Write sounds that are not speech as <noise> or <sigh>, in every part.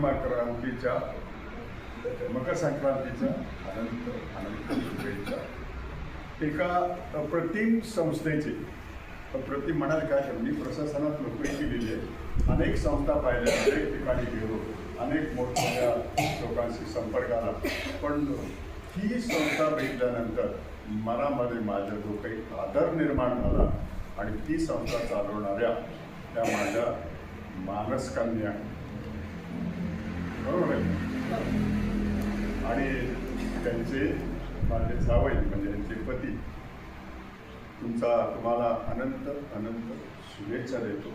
मकर संक्रांतीच्या मकर संक्रांतीच्या अनंत अनंत शुभेच्छा. एका अप्रतिम संस्थेची अप्रतिम म्हणाल काय तर मी प्रशासनात नोकरी केलेली आहे. अनेक संस्था पाहिल्या अनेक ठिकाणी गेलो अनेक मोठमोठ्या लोकांशी संपर्क आला. पण ही संस्था भेटल्यानंतर मनामध्ये माझ्या जो काही आदर निर्माण झाला आणि ती संस्था चालवणाऱ्या त्या माझ्या मानसकन्या बरोबर आहे. आणि त्यांचे माझे सावई म्हणजे त्यांचे पती तुमचा तुम्हाला अनंत अनंत शुभेच्छा देतो.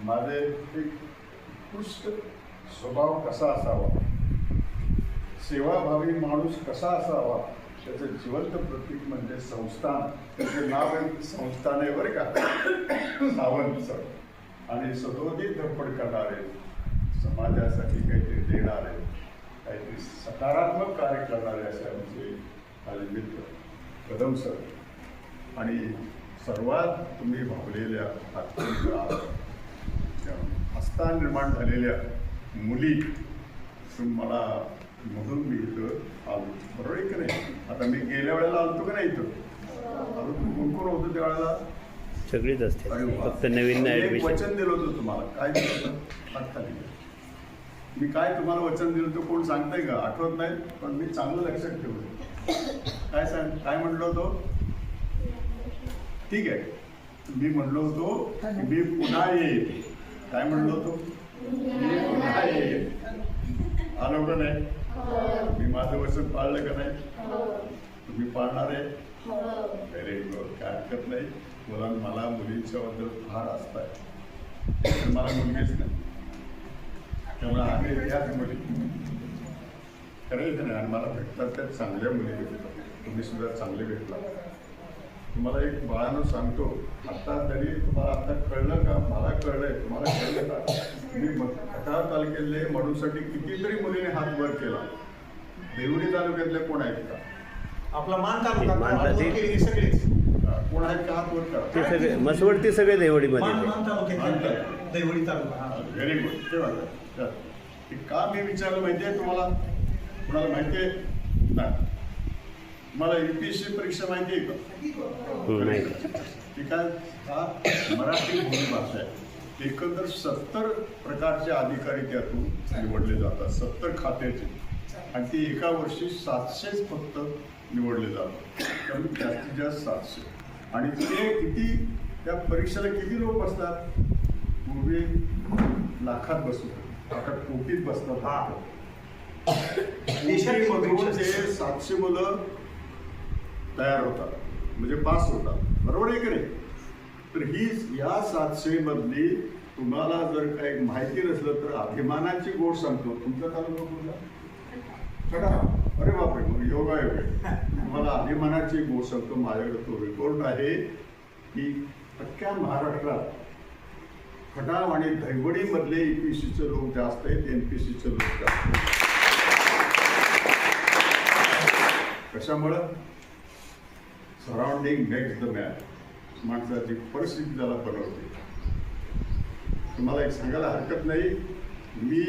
माझे एक उत्कृष्ट स्वभाव कसा असावा? सेवाभावी माणूस कसा असावा? त्याचं जिवंत प्रतीक म्हणजे संस्थान. त्याचे नाव आहे संस्थान बरं का? सावंत सर. आणि सदोदित धडपड करणारे समाजासाठी काहीतरी देणारे काहीतरी सकारात्मक कार्य करणारे असे आमचे माझे मित्र. कदम सर. आणि सर्वात तुम्ही भावलेल्या अत्यंत हस्ता निर्माण झालेल्या मुली मला म्हणून मी इथं आलो. बरोबर आहे की नाही? आता मी गेल्या वेळेला आलतो का नाही इथं? आलो. तू कोण कोण होतं त्यावेळेला सगळीच असते. फक्त नवीन वचन दिलं होतं तुम्हाला. काय दिलं. मी काय तुम्हाला वचन दिलं तो कोण सांगताय का? आठवत नाही पण मी चांगलं लक्षात ठेवलं. काय सांग काय म्हणलो होतो? ठीक आहे. मी म्हणलो होतो की मी पुन्हा येईल काय म्हणलो होतो? मी पुन्हा येईल आलो का नाही? मी माझं वचन पाळलं का नाही? तुम्ही पाळणार आहे? व्हेरी गुड काय हरकत नाही. मुलां मला मुलींच्या बद्दल फार असताय आहे. मला मुलगीच नाही. त्यामुळे आम्ही याच मुली करायचं नाही आणि मला भेटतात त्या चांगल्या मुली भेटतात. तुम्ही सुद्धा चांगले भेटला. तुम्हाला एक बाळानं सांगतो आता तरी तुम्हाला आता कळलं का? मला कळलंय तुम्हाला कळलं का? मी खटाव तालुक्यातले म्हणूसाठी कितीतरी मुलीने हात वर केला. देवडी तालुक्यातले कोण आहेत का? आपला मान तालुका सगळेच. कोण आहेत का हात वर करा? ते सगळे मसवडती सगळे देवडीमध्ये मान तालुक्यात दैवडी तालुका. हा. व्हेरी गुड तेव्हा. हे का मी विचारलं माहिती आहे तुम्हाला? कुणाला माहिती आहे नाही. मला युपीएससी परीक्षा माहिती आहे का? हम्म, नाही. ती काय हा मराठी बोलीभाषा आहे. एकंदर सत्तर प्रकारचे अधिकारी त्यातून निवडले जातात. सत्तर खात्याचे. आणि ती एका वर्षी सातशेच फक्त निवडले जातात. कमी जास्तीत जास्त सातशे. आणि ते किती? त्या परीक्षेला किती लोक बसतात? पूर्वी लाखात बसत आता कोटीत बसतात? हा. <coughs> देशात मधून ते सातशे मुलं तयार होतात. म्हणजे पास होतात. बरोबर आहे की नाही? तर ही या सातशे मधली तुम्हाला जर काही माहिती नसलं तर अभिमानाची गोष्ट सांगतो. तुमचा तालुका कुठला कडा अरे बापरे मग योगा <laughs> तुम्हाला अभिमानाची गोष्ट सांगतो. माझ्याकडे तो रिपोर्ट आहे. की अख्ख्या महाराष्ट्रात खटाव आणि धैवडीमधले ई पी सीचे लोक जास्त आहेत एन पी सीचे लोक जास्त आहेत. कशामुळं? सराउंडिंग मेक्स द मॅन माणसाची परिस्थिती त्याला बनवते तुम्हाला एक सांगायला हरकत नाही मी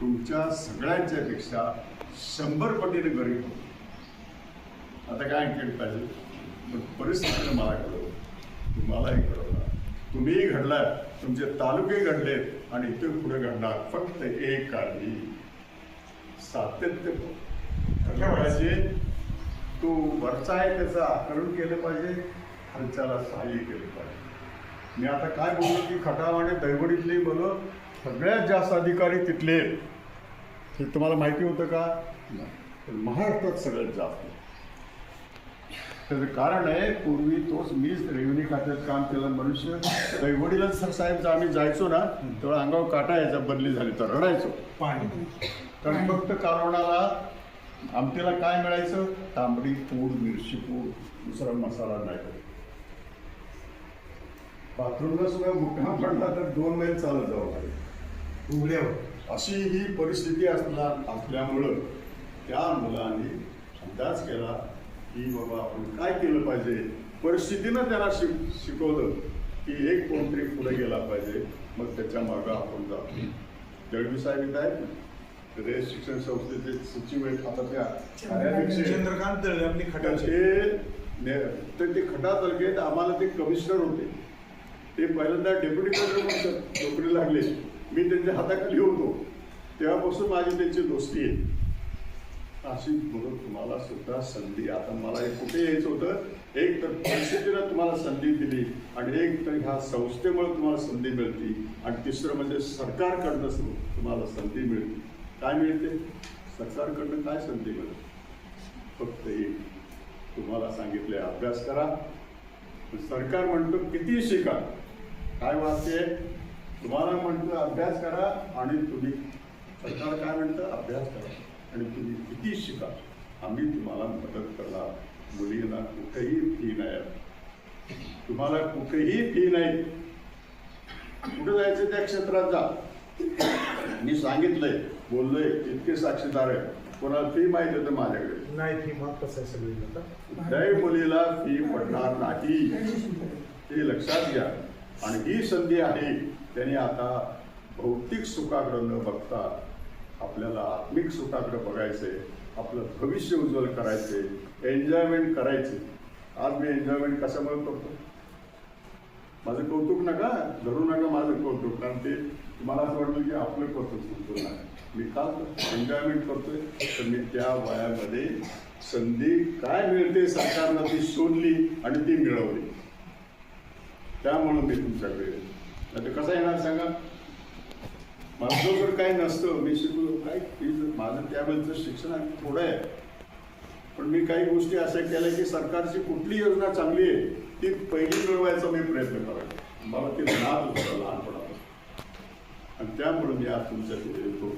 तुमच्या सगळ्यांच्या पेक्षा शंभर पटीने गरीब होतो. आता काय केलं पाहिजे? पण परिस्थितीनं मला घडवलं तुम्हालाही घडवला तुम्हीही घडलाय तुमचे तालुके घडलेत आणि इथे पुढे घडणार फक्त एक काळजी. सातत्य पाहिजे तो वरचा आहे त्याचं आकलन केलं पाहिजे खालच्याला सहाय्य केलं पाहिजे. मी आता काय बोललो की खटाव आणि दैवडीतले मुलं सगळ्यात जास्त अधिकारी तिथले आहेत. हे तुम्हाला माहिती होतं का? नाही. महाराष्ट्रात सगळ्यात जास्त. त्याचं कारण आहे पूर्वी तोच मीच रेव्हन्यू खात्यात काम केलं मनुष्य दैवडीला सर साहेब आम्ही जायचो ना तेव्हा अंगावर काटा यायचा बदली झाली तर रडायचो. पाणी कारण फक्त कालवणाला आमटीला काय मिळायचं? तांबडी पूड मिरची पूड दुसरा मसाला नाही. बाथरूमला सुद्धा मुठा पडला तर दोन मैल चालत जावं लागेल. उघड्यावर अशी ही परिस्थिती असला असल्यामुळं त्या मुलांनी अंदाज केला की बाबा आपण काय केलं पाहिजे? परिस्थितीनं त्याला शिक शिकवलं की एक कोणतरी पुढे गेला पाहिजे मग त्याच्या मागं आपण जातो दळवी साहेब इथं आहेत. ना शिक्षण संस्थेचे सचिव आहेत. आता त्या कार्याध्यक्ष आहेत. चंद्रकांत दळे आपली तर खटाचे ते तर ते खटा तालुक्यात आम्हाला ते कमिशनर होते. ते पहिल्यांदा डेप्युटी कमिशनर नोकरी लागले. मी त्यांच्या हाताखाली होतो. तेव्हापासून माझी त्यांची दोस्ती आहे. अशी म्हणून तुम्हाला सुद्धा संधी. आता मला हे कुठे यायचं होतं? एक तर परिस्थितीनं तुम्हाला संधी दिली आणि एक तर ह्या संस्थेमुळे तुम्हाला संधी मिळते. आणि तिसरं म्हणजे सरकारकडनं तुम्हाला संधी मिळते. काय मिळते? सरकारकडनं काय संधी मिळते? फक्त एक. तुम्हाला सांगितले अभ्यास करा. सरकार म्हणतो किती शिका. काय वाचते तुम्हाला म्हणतं अभ्यास करा आणि तुम्ही सरकार काय म्हणतं? अभ्यास करा. आणि तुम्ही किती शिका आम्ही तुम्हाला मदत करणार. मुलींना कुठेही फी नाही. तुम्हाला कुठेही फी नाही. कुठे जायचं त्या क्षेत्रात जा. मी सांगितलंय बोललोय इतके साक्षीदार आहे कोणाला फी माहिती होतं माझ्याकडे. नाही फी महत्वाचं आहे सगळी कुठल्याही मुलीला फी पडणार नाही. हे लक्षात घ्या. आणि ही संधी आहे त्याने आता भौतिक सुखाकडे न बघता आपल्याला आत्मिक सुखाकडे बघायचंय आपलं भविष्य उज्ज्वल करायचंय एन्जॉयमेंट करायचे. आज मी एन्जॉयमेंट कशामुळे करतो? माझं कौतुक नका धरू नका माझं कौतुक कारण ते मला असं वाटलं की आपलं कौतुक संपूर्ण मी का एन्जॉयमेंट करतोय. तर मी त्या वयामध्ये संधी काय मिळते सरकारनं ती शोधली आणि ती मिळवली. त्यामुळं मी तुमच्याकडे नाही कसं येणार सांगा? माझं काही नसतं. मी शिकलो. काय माझं त्यावेळेचं शिक्षण आहे. थोडं आहे. पण मी काही गोष्टी अशा केल्या की सरकारची कुठली योजना चांगली आहे ती पहिली मिळवायचा मी प्रयत्न करायचा. मला ते नाद होतं लहानपणापासून. आणि त्यामुळे मी आज तुमच्याकडे येतो.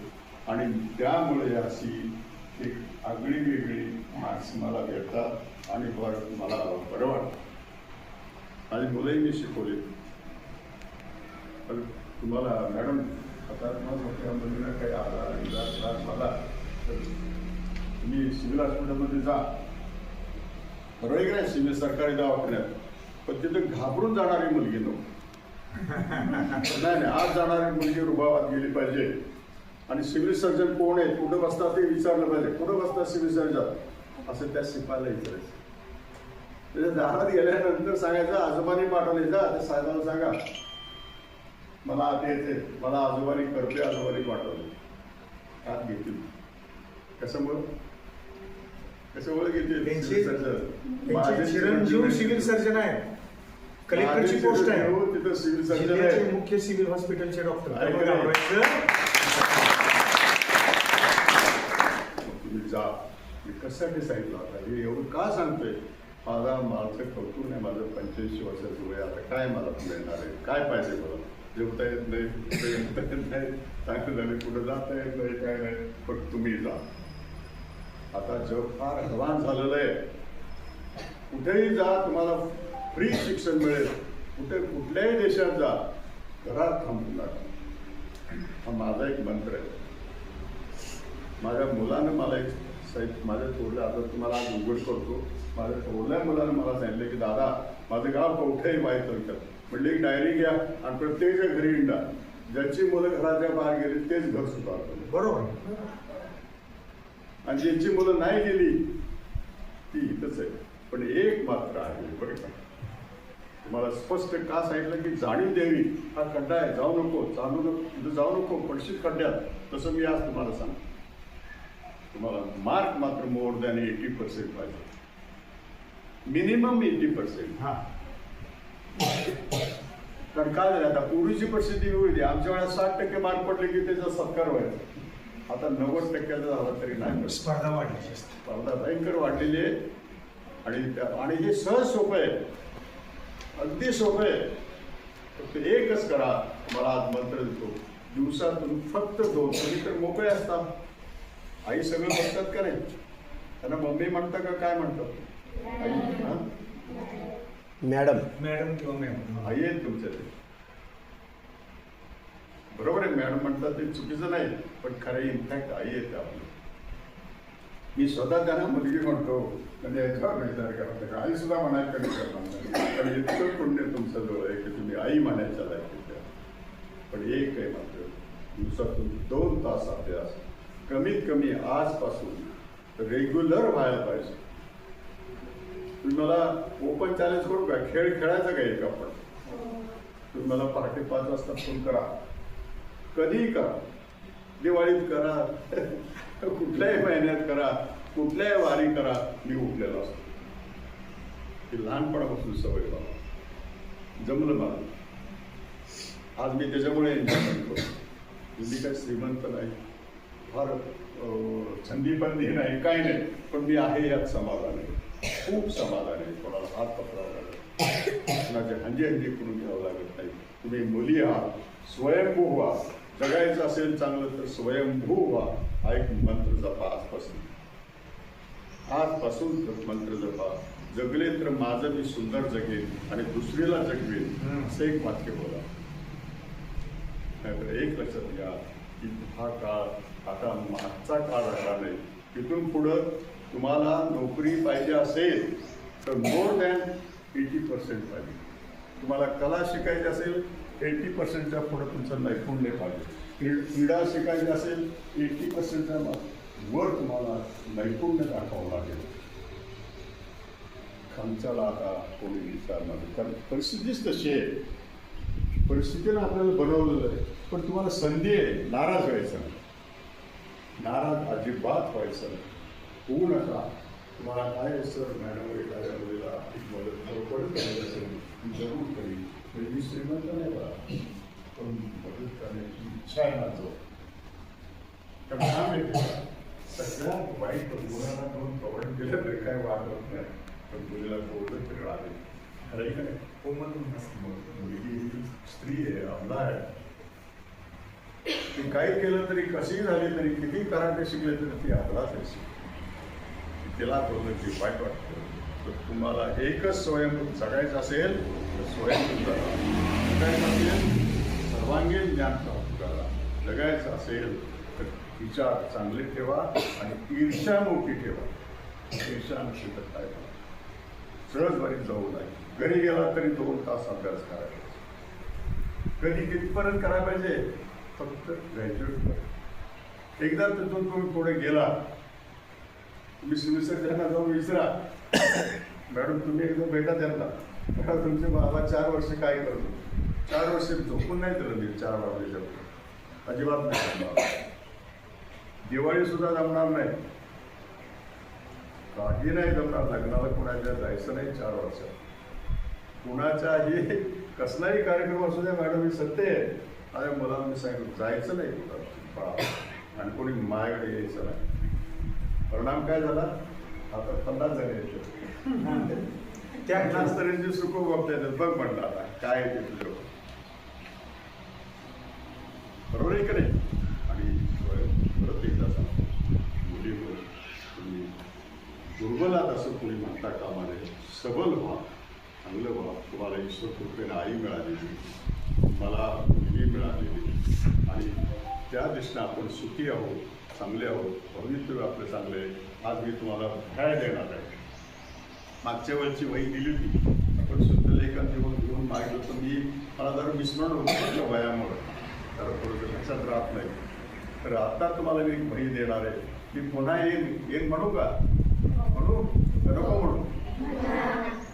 आणि त्यामुळे अशी एक आगळी वेगळी माणसं मला भेटतात आणि बरं मला बरं वाटतं. माझी मुलंही मी शिकवले. पण तुम्हाला मॅडम आता तुम्हाला काही आला इजा, त्रास झाला तर तुम्ही सिव्हिल हॉस्पिटलमध्ये जा. बरोबर की नाही? सिव्हिल सरकारी दवाखान्यात. पण तिथं घाबरून जाणारी मुलगी नको. नाही नाही आज जाणारी मुलगी रुबावात गेली पाहिजे. आणि सिव्हिल सर्जन कोण आहे? कुठं बसतात ते विचारलं पाहिजे. कुठं बसतात सिव्हिल सर्जन? असं त्या शिपायला विचारायचं. त्याच्या दारात गेल्यानंतर सांगायचं आजोबांनी पाठवले जा त्या साहेबाला सांगा. मला आत यायचे मला आजोबांनी करते आजोबांनी पाठवले आत घेतील. कशामुळं? कशामुळे घेतील. माझे चिरंजीव सिव्हिल सर्जन आहे कलेक्टरची पोस्ट आहे. चिरंजीव तिथं सिव्हिल सर्जन आहे मुख्य सिव्हिल हॉस्पिटलचे डॉक्टर? तुम्ही जा. मी कशासाठी सांगितलं आता? हे एवढं का सांगतोय? माझा माझं कौतुक नाही माझं पंच्याऐंशी वर्षाचं वय आता काय मला मिळणार आहे काय पाहिजे मला? जेवता येत नाही कुठं येता येत नाही चांगलं झालं कुठं जाता येत नाही काय नाही पण तुम्ही जा. आता जग फार हवान झालेलं आहे. कुठेही जा तुम्हाला फ्री शिक्षण मिळेल. कुठे कुठल्याही देशात जा घरात थांबू लागा हा माझा एक मंत्र आहे. माझ्या मुलानं मला एक साहेब माझ्या थोरल्या आता तुम्हाला आज उघड करतो. माझ्या थोरल्या मुलानं मला सांगितलं की दादा माझं गाव कवठेही माहीत थोडक्यात म्हणले एक डायरी घ्या आणि प्रत्येकाच्या घरी इंडा. ज्याची मुलं घराच्या बाहेर गेली तेच घर सुधारतो बरोबर. आणि ज्यांची मुलं नाही गेली ती इथंच आहे. पण एक मात्र आहे बरं का? तुम्हाला स्पष्ट का सांगितलं की जाणीव द्यावी? हा खड्डा आहे जाऊ नको चालू नको तिथं जाऊ नको पडशील खड्ड्यात. तसं मी आज तुम्हाला सांगतो. तुम्हाला मार्क मात्र मोर दॅन एटी पर्सेंट पाहिजे. मिनिमम एटी पर्सेंट हा. कारण काय झालं आता? पूर्वीची परिस्थिती वेगळी आमच्या वेळेला साठ टक्के मार्क पडले की त्याचा सत्कार व्हायचा. आता नव्वद टक्क्याचा झाला तरी नाही. स्पर्धा वाढली. स्पर्धा भयंकर वाढलेली आहे. आणि आणि हे सहज सोपं आहे. अगदी सोपं आहे. फक्त एकच करा. मला आज मंत्र देतो. दिवसातून फक्त दोन. तुम्ही तर मोकळे असतात. आई सगळं बघतात का नाही? त्यांना मम्मी म्हणता का काय म्हणतात? आई? मॅडम. मॅडम किंवा मॅम. आई आहेत तुमच्या ते. बरोबर आहे मॅडम म्हणतात ते चुकीचं नाही पण खरं इनफॅक्ट आई येते आपली. मी स्वतः त्यांना मुलगी म्हणतो म्हणजे याच्यावर विचार करत आई सुद्धा म्हणायला कधी करणार नाही. पण इतकं पुण्य तुमचं जवळ आहे की तुम्ही आई म्हणायच्या लायकीच्या पण एक आहे मात्र दिवसातून दोन तास अभ्यास कमीत कमी आजपासून रेग्युलर व्हायला पाहिजे. तुम्ही मला ओपन चॅलेंज करू का खेळ खेळायचा का एक आपण? तुम्ही मला पहाटे पाच वाजता फोन करा. कधीही करा. दिवाळीत करा. <laughs> कुठल्याही महिन्यात करा. कुठल्याही वारी करा. मी उठलेला असतो. ते लहानपणापासून सवय बाबा. जमलं मला. आज मी त्याच्यामुळे एन्जॉयमेंट करतो मी काही श्रीमंत नाही. फार अं, पण नाही काही नाही. पण मी आहे यात समाधान. आहे खूप समाधान आहे. कोणाला हात पकडावा लागत कोणाचे हंजे हंजे करून घ्यावं लागत नाही. तुम्ही मुली आहात. स्वयंभू व्हा. जगायचं असेल चांगलं तर स्वयंभू व्हा. हा एक मंत्र जपा आजपासून. आजपासून मंत्र जपा. जगले तर माझं मी सुंदर जगेन आणि दुसरीला जगवेन. असं एक वाक्य बोला. नाहीतर एक लक्षात घ्या की हा काळ आता मागचा काळ राहिला नाही. तिथून पुढं तुम्हाला नोकरी पाहिजे असेल तर मोर दॅन एटी पर्सेंट पाहिजे. तुम्हाला कला शिकायची असेल एटी पर्सेंटच्या पुढं तुमचं नैपुण्य पाहिजे. क्री- क्रीडा शिकायची असेल एटी पर्सेंटच्या वर तुम्हाला नैपुण्य दाखवावं लागेल. खमचाला आता कोणी विचारणार नाही. कारण परिस्थितीच तशी आहे. परिस्थितीनं आपल्याला बनवलेलं आहे. पण तुम्हाला संधी आहे. नाराज व्हायचं नाराज अजिबात व्हायचं नाही. होऊ नका तुम्हाला काय आहे, सर मॅडम एखाद्या मुलीला एक मदत खरोखर करायची असेल मी जरूर करीन. म्हणजे मी श्रीमंत नाही बा पण मदत करण्याची इच्छा आहे माझं. कारण आहे. का? सगळ्यात वाईट गुन्ह्याला दोन कवड केलं तरी काय वाटत नाही. पण मुलीला बोललं तरी राहिले खरं आहे का नाही? कोमल नसतं. मुलगी ही स्त्री आहे अमला आहे. ती काही केलं तरी कशीही झाली तरी किती कराटे शिकले तरी ती आपलाच आहे. तिला बोलणं वाईट वाटतं. तर तुम्हाला एकच स्वयं जगायचं असेल तर स्वयं करा. जगायचं असेल सर्वांगीण ज्ञान प्राप्त करा. जगायचं असेल तर विचार चांगले ठेवा आणि ईर्षा मोठी ठेवा. ईर्षा नसेल तर काय सहजवारी जाऊ नाही घरी गेला तरी दोन तास अभ्यास करायचा. कधी कितीपर्यंत करायला पाहिजे? फक्त ग्रॅज्युएट एकदा तिथून तुम्ही पुढे गेला तुम्ही शिवसर्जना जाऊन विसरा. मॅडम तुम्ही एकदा भेटा त्यांना. मॅडम तुमचे बाबा चार वर्ष काय करतो चार वर्ष झोपून नाही तर मी चार वाजल्याच्या अजिबात नाही दिवाळी सुद्धा जमणार नाही. काही नाही जमणार. लग्नाला कोणाच्या जायचं नाही चार वर्षात. कुणाचाही कसलाही कार्यक्रम असू द्या मॅडम हे सत्य आहे. अरे मुलांना मी सांगितलं जायचं नाही कुठं आणि कोणी माझ्याकडे यायचं नाही. परिणाम काय झाला? आता पन्नास जण यायचे त्या पन्नास तऱ्हेचे सुख बघतायत बघ म्हणलं आता काय आहे ते तुझं बरोबर. आहे का नाही? आणि परत एकदा सांगतो मुलीवर तुम्ही दुर्बलात असं कोणी म्हणता कामा नये सबल व्हा चांगलं व्हा. तुम्हाला ईश्वर कृपेने आई मिळालेली मला मुलगी मिळालेली. आणि त्या दृष्टीनं आपण सुखी आहोत चांगले आहोत भवितव्य आपलं चांगलं आहे आज मी तुम्हाला भ्याय देणार आहे. मागच्या वेळची वही दिली होती. आपण शुद्धलेखन देऊन घेऊन मागितलं तर मी मला जरा विस्मरण होतं त्या वयामुळं. जरा थोडंसं लक्षात राहत नाही. तर आता तुम्हाला मी वही देणार आहे. मी पुन्हा येईन. येईन म्हणू का? म्हणू? का नको म्हणू.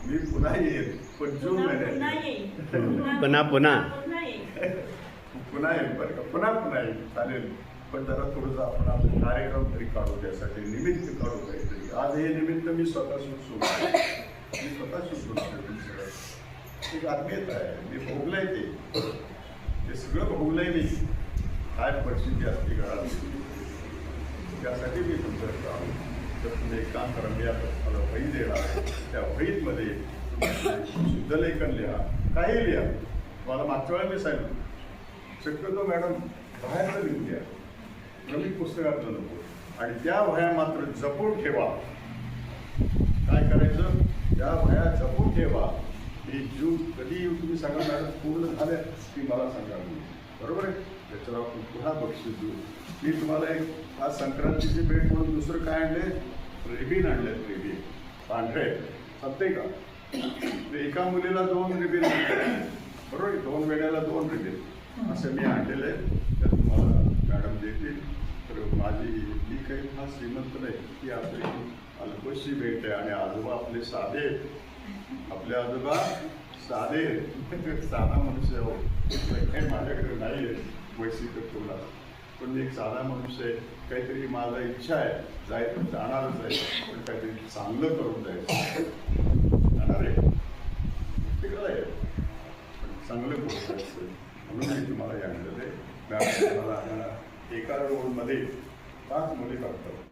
मी पुन्हा येईन. पण जून महिन्यात. पुन्हा पुन्हा पुन्हा येईल बरं का? पुन्हा पुन्हा येईल. चालेल. पण जरा थोडंसं आपण आपला कार्यक्रम तरी काढू त्यासाठी निमित्त काढू काहीतरी. आज हे निमित्त मी स्वतः सुचवून मी स्वतः सुचवून सगळं. एक आत्मीयता आहे. मी भोगलंय ते. ते सगळं भोगलंय मी. काय परिस्थिती असते घरात? त्यासाठी मी तुमचं काम तर तुम्ही एक काम करा मी आता मला वही देणार आहे. त्या वहीमध्ये शुद्धलेखन लिहा. काही लिहा. मला मागच्या वेळा मी सांगितलं. शक्यतो मॅडम बाहेरचं लिहून द्या नवीन पुस्तकातलं नको आणि त्या वह्या मात्र जपून ठेवा. काय करायचं? त्या वह्या जपून ठेवा. ही जून कधी तुम्ही सांगा मॅडम पूर्ण झाल्या की मला सांगा बरोबर आहे? त्याच्यावर आपण पुन्हा बक्षीस देऊ. मी तुम्हाला एक आज संक्रांतीची भेट म्हणून दुसरं काय आणले रिबीन आणले रिबीन. पांढरे. चालते का? ते एका मुलीला दोन रिबीन बरोबर दोन वेळेला दोन रिबीन. असं मी आणलेलं आहे. तर तुम्हाला मॅडम देतील. तर माझी मी काही फार श्रीमंत नाही ती आपली अल्पशी भेट आहे आणि आजोबा आपले साधे आपले आजोबा साधे साधा मनुष्य हो. काही माझ्याकडे नाही आहे. वैशिक तुला. पण एक साधा मनुष्य आहे. काहीतरी माझा इच्छा आहे. जायचं जाणारच आहे. पण काहीतरी चांगलं करून जायचं जाणार आहे. ते आहे. चांगलं करून जायचं म्हणून तुम्हाला या आणलेलं आहे मी एका रोडमध्ये पाच मुली बघतो